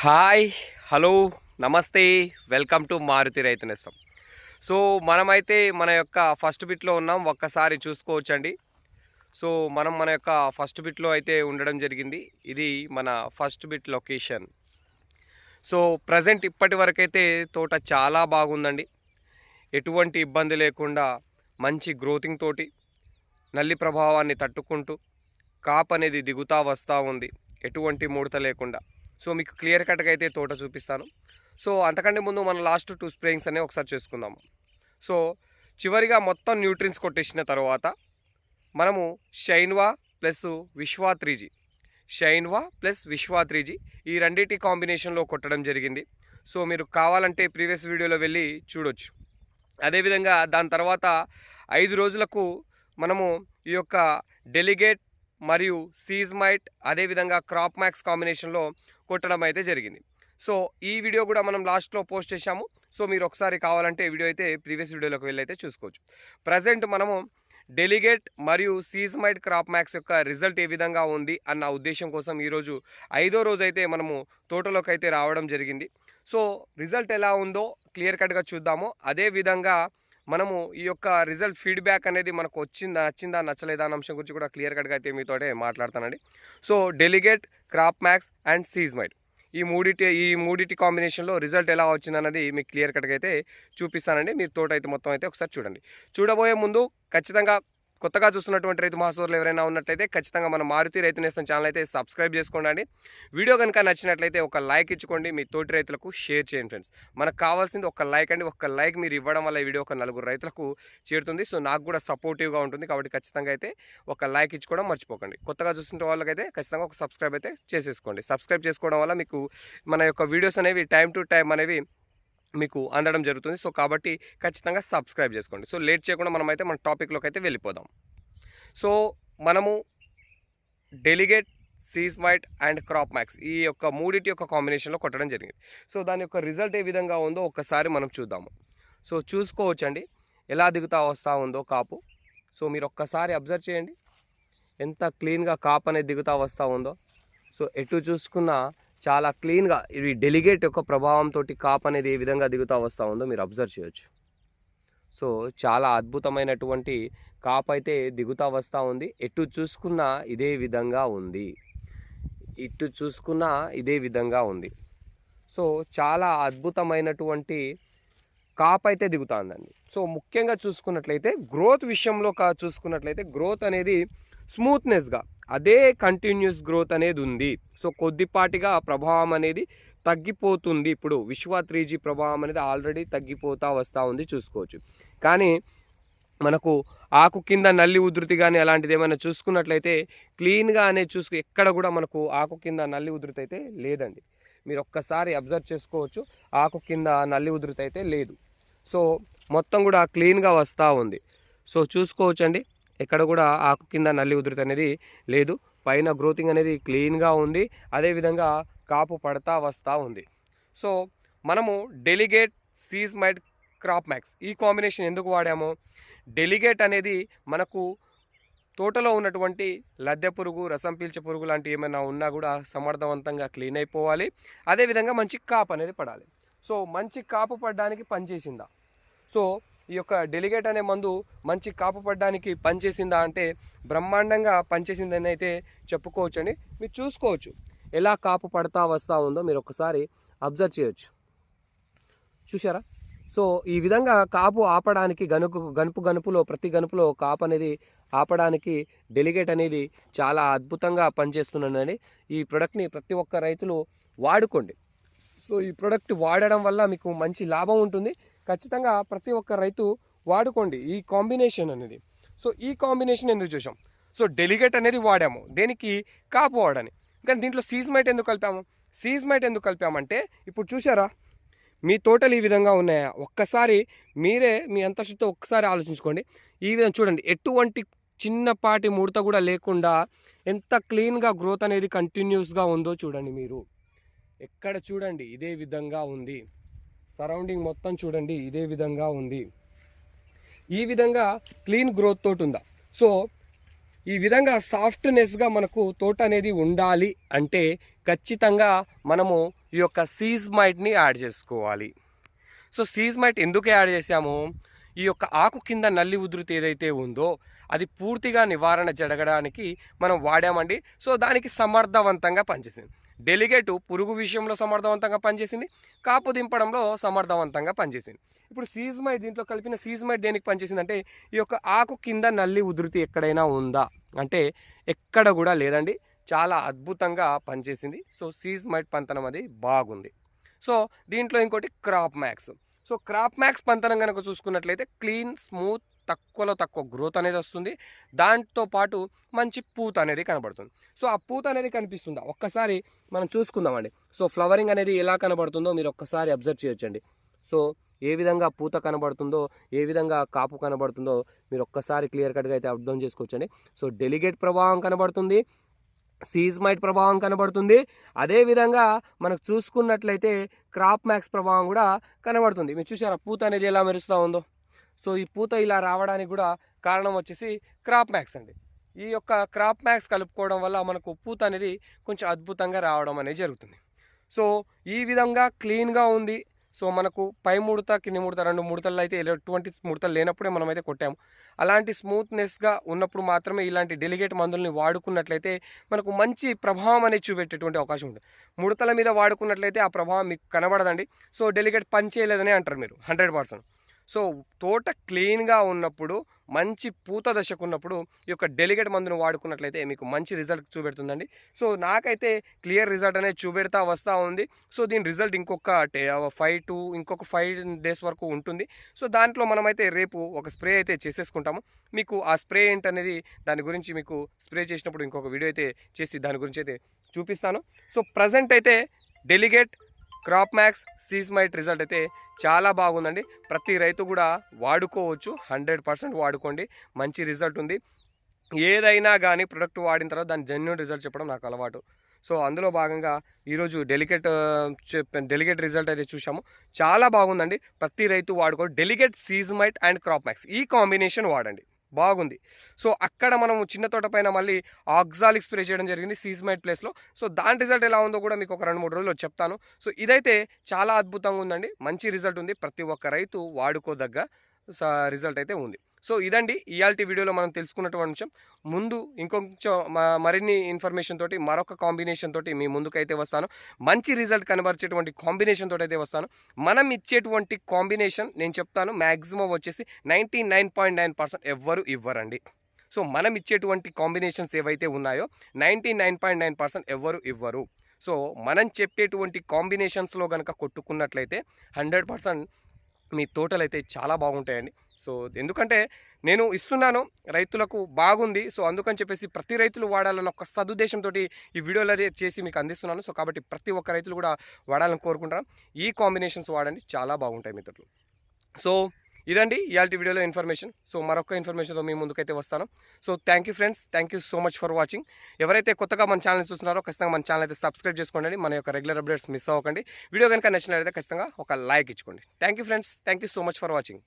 Hi hello నమస్తే welcome to Maruthi Raithu Nestham so మనమైతే మన యొక్క ఫస్ట్ బిట్లో ఉన్నాం ఒక్కసారి చూసుకోవచ్చండి. సో మనం మన యొక్క ఫస్ట్ బిట్లో అయితే ఉండడం జరిగింది. ఇది మన first bit location. So present ఇప్పటి వరకైతే తోట చాలా బాగుందండి. ఎటువంటి ఇబ్బంది లేకుండా మంచి గ్రోతింగ్ తోటి నల్లి ప్రభావాన్ని తట్టుకుంటూ కాప్ అనేది దిగుతా వస్తూ ఉంది. ఎటువంటి ముడత లేకుండా. సో మీకు క్లియర్ కట్గా అయితే తోట చూపిస్తాను. సో అంతకంటే ముందు మన లాస్ట్ టూ స్ప్రేయింగ్స్ అనేవి ఒకసారి చేసుకుందాము. సో చివరిగా మొత్తం న్యూట్రిన్స్ కొట్టేసిన తర్వాత మనము షైన్వా ప్లస్ విశ్వా త్రీజీ షైన్వా ప్లస్ విశ్వా త్రీజీ ఈ రెండింటి కాంబినేషన్లో కొట్టడం జరిగింది. సో మీరు కావాలంటే ప్రీవియస్ వీడియోలో వెళ్ళి చూడొచ్చు. అదేవిధంగా దాని తర్వాత ఐదు రోజులకు మనము ఈ యొక్క డెలిగేట్ మరియు సీజ్మైట్ అదేవిధంగా క్రాప్ మ్యాక్స్ కాంబినేషన్లో కొట్టడం అయితే జరిగింది. సో ఈ వీడియో కూడా మనం లాస్ట్లో పోస్ట్ చేశాము. సో మీరు ఒకసారి కావాలంటే వీడియో అయితే ప్రీవియస్ వీడియోలోకి వెళ్ళి అయితే చూసుకోవచ్చు. ప్రజెంట్ మనము డెలిగేట్ మరియు సీజ్మైట్ క్రాప్ మ్యాక్స్ యొక్క రిజల్ట్ ఏ విధంగా ఉంది అన్న ఉద్దేశం కోసం ఈరోజు ఐదో రోజు అయితే మనము తోటలోకి అయితే రావడం జరిగింది. సో రిజల్ట్ ఎలా ఉందో క్లియర్ కట్గా చూద్దాము. అదేవిధంగా మనము ఈ యొక్క రిజల్ట్ ఫీడ్బ్యాక్ అనేది మనకు వచ్చిందా నచ్చిందా నచ్చలేదా అన్న అంశం గురించి కూడా క్లియర్ కట్గా అయితే మీతోటే మాట్లాడతానండి. So delegate crop max and seize mite ఈ మూడిటి ఈ మూడిటి కాంబినేషన్లో రిజల్ట్ ఎలా వచ్చిందన్నది మీకు క్లియర్ కట్గా అయితే చూపిస్తానండి. మీరు తోట అయితే మొత్తం అయితే ఒకసారి చూడండి. చూడబోయే ముందు ఖచ్చితంగా కొత్తగా చూస్తున్నటువంటి రైతు మహాసూర్లు ఎవరైనా ఉన్నట్లయితే ఖచ్చితంగా మన మారుతి రైతు నేస్తం ఛానల్ అయితే సబ్స్క్రైబ్ చేసుకోండి. వీడియో కనుక నచ్చినట్లయితే ఒక లైక్ ఇచ్చుకోండి. మీ తోటి రైతులకు షేర్ చేయండి ఫ్రెండ్స్ మనకు కావాల్సింది ఒక లైక్ అండి. ఒక లైక్ మీరు ఇవ్వడం వల్ల ఈ వీడియో ఒక నలుగురు రైతులకు చేరుతుంది. సో నాకు కూడా సపోర్టివ్గా ఉంటుంది. కాబట్టి ఖచ్చితంగా అయితే ఒక లైక్ ఇచ్చుకోవడం మర్చిపోకండి. కొత్తగా చూస్తున్న వాళ్ళకైతే ఖచ్చితంగా ఒక సబ్స్క్రైబ్ అయితే చేసేసుకోండి. సబ్స్క్రైబ్ చేసుకోవడం వల్ల మీకు మన యొక్క వీడియోస్ అనేవి టైం టు టైం అనేవి మీకు అందడం జరుగుతుంది. సో కాబట్టి ఖచ్చితంగా సబ్స్క్రైబ్ చేసుకోండి. సో లేట్ చేయకుండా మనం అయితే మన టాపిక్లోకి అయితే వెళ్ళిపోదాం. సో మనము delegate seize white and crop max ఈ యొక్క మూడిటి యొక్క కాంబినేషన్లో కొట్టడం జరిగింది. సో దాని యొక్క రిజల్ట్ ఏ విధంగా ఉందో ఒక్కసారి మనం చూద్దాము. సో చూసుకోవచ్చండి. ఎలా దిగుతా వస్తూ ఉందో కాపు. సో మీరు ఒక్కసారి అబ్జర్వ్ చేయండి. ఎంత క్లీన్గా కాపు అనేది దిగుతా వస్తూ ఉందో. సో ఎటు చూసుకున్నా చాలా క్లీన్గా ఇది డెలిగేట్ యొక్క ప్రభావంతో కాప్ అనేది ఏ విధంగా దిగుతూ వస్తూ ఉందో మీరు అబ్జర్వ్ చేయొచ్చు. సో చాలా అద్భుతమైనటువంటి కాప్ అయితే దిగుతా వస్తూ ఉంది. ఎటు చూసుకున్నా ఇదే విధంగా ఉంది. ఇటు చూసుకున్నా ఇదే విధంగా ఉంది. సో చాలా అద్భుతమైనటువంటి కాప్ అయితే దిగుతుందండి సో ముఖ్యంగా చూసుకున్నట్లయితే గ్రోత్ విషయంలో కా చూసుకున్నట్లయితే గ్రోత్ అనేది స్మూత్నెస్గా అదే కంటిన్యూస్ గ్రోత్ అనేది ఉంది. సో కొద్దిపాటిగా ప్రభావం అనేది తగ్గిపోతుంది. ఇప్పుడు విశ్వ త్రీ జీ ప్రభావం అనేది ఆల్రెడీ తగ్గిపోతూ వస్తూ ఉంది చూసుకోవచ్చు. కానీ మనకు ఆకు కింద నల్లి ఉధృతి కానీ అలాంటిది ఏమైనా చూసుకున్నట్లయితే క్లీన్గా అనేది చూసుకు ఎక్కడ కూడా మనకు ఆకు కింద నల్లి ఉధృతి అయితే లేదండి. మీరు ఒక్కసారి అబ్జర్వ్ చేసుకోవచ్చు. ఆకు కింద నల్లి ఉధృతి అయితే లేదు. సో మొత్తం కూడా క్లీన్గా వస్తూ ఉంది. సో చూసుకోవచ్చండి. ఎక్కడ కూడా ఆకు కింద నల్లి ఉధృతి అనేది లేదు. పైన గ్రోతింగ్ అనేది క్లీన్గా ఉంది. అదేవిధంగా కాపు పడతా వస్తూ ఉంది. సో మనము delegate seize mite crop max ఈ కాంబినేషన్ ఎందుకు వాడాము? డెలిగేట్ అనేది మనకు తోటలో ఉన్నటువంటి లద్దె పురుగు రసం పీల్చే పురుగు లాంటి ఏమైనా ఉన్నా కూడా సమర్థవంతంగా క్లీన్ అయిపోవాలి. అదేవిధంగా మంచి కాపు అనేది పడాలి. సో మంచి కాపు పడడానికి పనిచేసిందా? సో ఈ యొక్క డెలిగేట్ అనే మందు మంచి కాపు పడడానికి పనిచేసిందా అంటే బ్రహ్మాండంగా పనిచేసిందని అయితే చెప్పుకోవచ్చండి. మీరు చూసుకోవచ్చు. ఎలా కాపు పడతా వస్తూ ఉందో మీరు ఒకసారి అబ్జర్వ్ చేయొచ్చు. చూసారా సో ఈ విధంగా కాపు ఆపడానికి గనుపు గనుపు గనుపులో ప్రతి గనుపులో కాపు అనేది ఆపడానికి డెలిగేట్ అనేది చాలా అద్భుతంగా పనిచేస్తున్నదండి ఈ ప్రొడక్ట్ని ప్రతి ఒక్క రైతులు వాడుకోండి. సో ఈ ప్రొడక్ట్ వాడడం వల్ల మీకు మంచి లాభం ఉంటుంది. ఖచ్చితంగా ప్రతి ఒక్క రైతు వాడుకోండి ఈ కాంబినేషన్ అనేది. సో ఈ కాంబినేషన్ ఎందుకు చూసాం సో డెలిగేట్ అనేది వాడాము. దేనికి? కాపు వాడని. కానీ దీంట్లో సీజ్మైట్ ఎందుకు కలిపాము? సీజ్మైట్ ఎందుకు కలిపామంటే ఇప్పుడు చూసారా మీ తోటలు ఈ విధంగా ఉన్నాయా? ఒక్కసారి మీరే మీ అంతస్తుతో ఒక్కసారి ఆలోచించుకోండి. ఈ విధంగా చూడండి ఎటువంటి చిన్నపాటి ముడత కూడా లేకుండా ఎంత క్లీన్గా గ్రోత్ అనేది కంటిన్యూస్గా ఉందో చూడండి మీరు. ఎక్కడ చూడండి ఇదే విధంగా ఉంది. సరౌండింగ్ మొత్తం చూడండి ఇదే విధంగా ఉంది. ఈ విధంగా క్లీన్ గ్రోత్ తోటి ఉందా సో ఈ విధంగా సాఫ్ట్నెస్గా మనకు తోట అనేది ఉండాలి అంటే ఖచ్చితంగా మనము ఈ యొక్క సీజ్ మైట్ని యాడ్ చేసుకోవాలి. సో సీజ్ మైట్ ఎందుకు యాడ్ చేసాము ఈ యొక్క ఆకు కింద నల్లి ఉధృతి ఏదైతే ఉందో అది పూర్తిగా నివారణ జరగడానికి మనం వాడామండి. సో దానికి సమర్థవంతంగా పనిచేసింది. డెలిగేటు పురుగు విషయంలో సమర్థవంతంగా పనిచేసింది. కాపు దింపడంలో సమర్థవంతంగా పనిచేసింది. ఇప్పుడు సీజ్మైట్ దీంట్లో కలిపిన సీజ్మైట్ దేనికి పనిచేసిందంటే ఈ యొక్క ఆకు కింద నల్లి ఉధృతి ఎక్కడైనా ఉందా? అంటే ఎక్కడ కూడా లేదండి. చాలా అద్భుతంగా పనిచేసింది. సో సీజ్మైట్ పంతనం అది బాగుంది. సో దీంట్లో ఇంకోటి crop max. So crop max పంతనం కనుక చూసుకున్నట్లయితే క్లీన్ స్మూత్ తక్కువలో తక్కువ గ్రోత్ అనేది వస్తుంది. దాంతో పాటు మంచి పూత అనేది కనబడుతుంది. సో ఆ పూత అనేది కనిపిస్తుందా? ఒక్కసారి మనం చూసుకుందామండి. సో ఫ్లవరింగ్ అనేది ఎలా కనబడుతుందో మీరు ఒక్కసారి అబ్జర్వ్ చేయొచ్చండి. సో ఏ విధంగా పూత కనబడుతుందో ఏ విధంగా కాపు కనబడుతుందో మీరు ఒక్కసారి క్లియర్ కట్గా అయితే అర్థం చేసుకోవచ్చండి. సో డెలిగేట్ ప్రభావం కనబడుతుంది. సీజ్మైట్ ప్రభావం కనబడుతుంది. అదేవిధంగా మనకు చూసుకున్నట్లయితే క్రాప్ మ్యాక్స్ ప్రభావం కూడా కనబడుతుంది. మీరు చూసారా పూత అనేది ఎలా మెరుస్తూ ఉందో? సో ఈ పూత ఇలా రావడానికి కూడా కారణం వచ్చేసి క్రాప్ మ్యాక్స్ అండి. ఈ యొక్క క్రాప్ మ్యాక్స్ కలుపుకోవడం వల్ల మనకు పూత అనేది కొంచెం అద్భుతంగా రావడం అనేది జరుగుతుంది. సో ఈ విధంగా క్లీన్గా ఉంది సో మనకు పై ముడత కింది ముడత రెండు ముడతలు అయితే ఎటువంటి ముడతలు లేనప్పుడే మనం అయితే కొట్టాము. అలాంటి స్మూత్నెస్గా ఉన్నప్పుడు మాత్రమే ఇలాంటి డెలిగేట్ మందుల్ని వాడుకున్నట్లయితే మనకు మంచి ప్రభావం అనేది చూపెట్టేటువంటి అవకాశం ఉంటుంది. ముడతల మీద వాడుకున్నట్లయితే ఆ ప్రభావం మీకు కనబడదండి. సో డెలిగేట్ పని చేయలేదని అంటారు మీరు హండ్రెడ్ పర్సెంట్. సో తోట క్లీన్గా ఉన్నప్పుడు మంచి పూత దశకు ఉన్నప్పుడు ఈ యొక్క డెలిగేట్ మందును వాడుకున్నట్లయితే మీకు మంచి రిజల్ట్ చూపెడుతుందండి. సో నాకైతే క్లియర్ రిజల్ట్ అనేది చూపెడతా వస్తూ ఉంది. సో దీని రిజల్ట్ ఇంకొక ఫైవ్ టు ఇంకొక ఫైవ్ డేస్ వరకు ఉంటుంది. సో దాంట్లో మనమైతే రేపు ఒక స్ప్రే అయితే చేసేసుకుంటాము. మీకు ఆ స్ప్రే ఏంటనేది దాని గురించి మీకు స్ప్రే చేసినప్పుడు ఇంకొక వీడియో అయితే చేసి దాని గురించి అయితే చూపిస్తాను. సో ప్రజెంట్ అయితే delegate crop max seize mite result అయితే చాలా బాగుందండి. ప్రతి రైతు కూడా వాడుకోవచ్చు హండ్రెడ్ పర్సెంట్ వాడుకోండి. మంచి రిజల్ట్ ఉంది. ఏదైనా కానీ ప్రొడక్ట్ వాడిన తర్వాత దాని జెన్యున్ రిజల్ట్ చెప్పడం నాకు అలవాటు. సో అందులో భాగంగా ఈరోజు డెలికేట్ డెలిగేట్ రిజల్ట్ అయితే చూసాము చాలా బాగుందండి. ప్రతి రైతు వాడుకో delegate seize mite and crop max. ఈ కాంబినేషన్ వాడండి. బాగుంది. సో అక్కడ మనము చిన్న తోట పైన మళ్ళీ ఆక్సాలిక్ స్ప్రే చేయడం జరిగింది సీజ్మైట్ ప్లేస్లో. సో దాని రిజల్ట్ ఎలా ఉందో కూడా మీకు ఒక రెండు మూడు రోజులు చెప్తాను. సో ఇదైతే చాలా అద్భుతంగా ఉందండి. మంచి రిజల్ట్ ఉంది. ప్రతి ఒక్క రైతు వాడుకోదగ్గ రిజల్ట్ అయితే ఉంది. సో ఇదండి ఇయాల్టి వీడియోలో మనం తెలుసుకున్నటువంటి అంశం. ముందు ఇంకొంచెం మరిన్ని ఇన్ఫర్మేషన్ తోటి మరొక కాంబినేషన్ తోటి మీ ముందుకైతే వస్తాను. మంచి రిజల్ట్ కనబరిచేటువంటి కాంబినేషన్ తోటి అయితే వస్తాను. మనం ఇచ్చేటువంటి కాంబినేషన్ నేను చెప్తాను మ్యాక్సిమం వచ్చేసి ninety nine point nine percent ఎవ్వరు ఇవ్వరండి. సో మనం ఇచ్చేటువంటి కాంబినేషన్స్ ఏవైతే ఉన్నాయో ninety nine point nine percent ఎవ్వరు ఇవ్వరు. సో మనం చెప్పేటువంటి కాంబినేషన్స్లో కనుక కొట్టుకున్నట్లయితే హండ్రెడ్ పర్సెంట్ మీ తోటలు అయితే చాలా బాగుంటాయండి. సో ఎందుకంటే నేను ఇస్తున్నాను రైతులకు బాగుంది. సో అందుకని చెప్పేసి ప్రతి రైతులు వాడాలన్న ఒక సదుద్దేశంతో ఈ వీడియోలో చేసి మీకు అందిస్తున్నాను. సో కాబట్టి ప్రతి ఒక్క రైతులు కూడా వాడాలని కోరుకుంటాను ఈ కాంబినేషన్స్ వాడండి చాలా బాగుంటాయి మిత్రులు సో ఇదండి ఇవాళ వీడియోలో ఇన్ఫర్మేషన్. సో మరొక ఇన్ఫర్మేషన్తో మీ ముందుకైతే వస్తాను. So thank you friends thank you so much for watching. ఎవరైతే కొత్తగా మన ఛానల్ చూస్తున్నారో ఖచ్చితంగా మన ఛానల్ అయితే సబ్స్క్రైబ్ చేసుకోండి. మన యొక్క రెగ్యులర్ అప్డేట్స్ మిస్ అవ్వకండి. వీడియో కనుక నచ్చినట్లయితే ఖచ్చితంగా ఒక లైక్ ఇచ్చుకోండి. Thank you friends thank you so much for watching.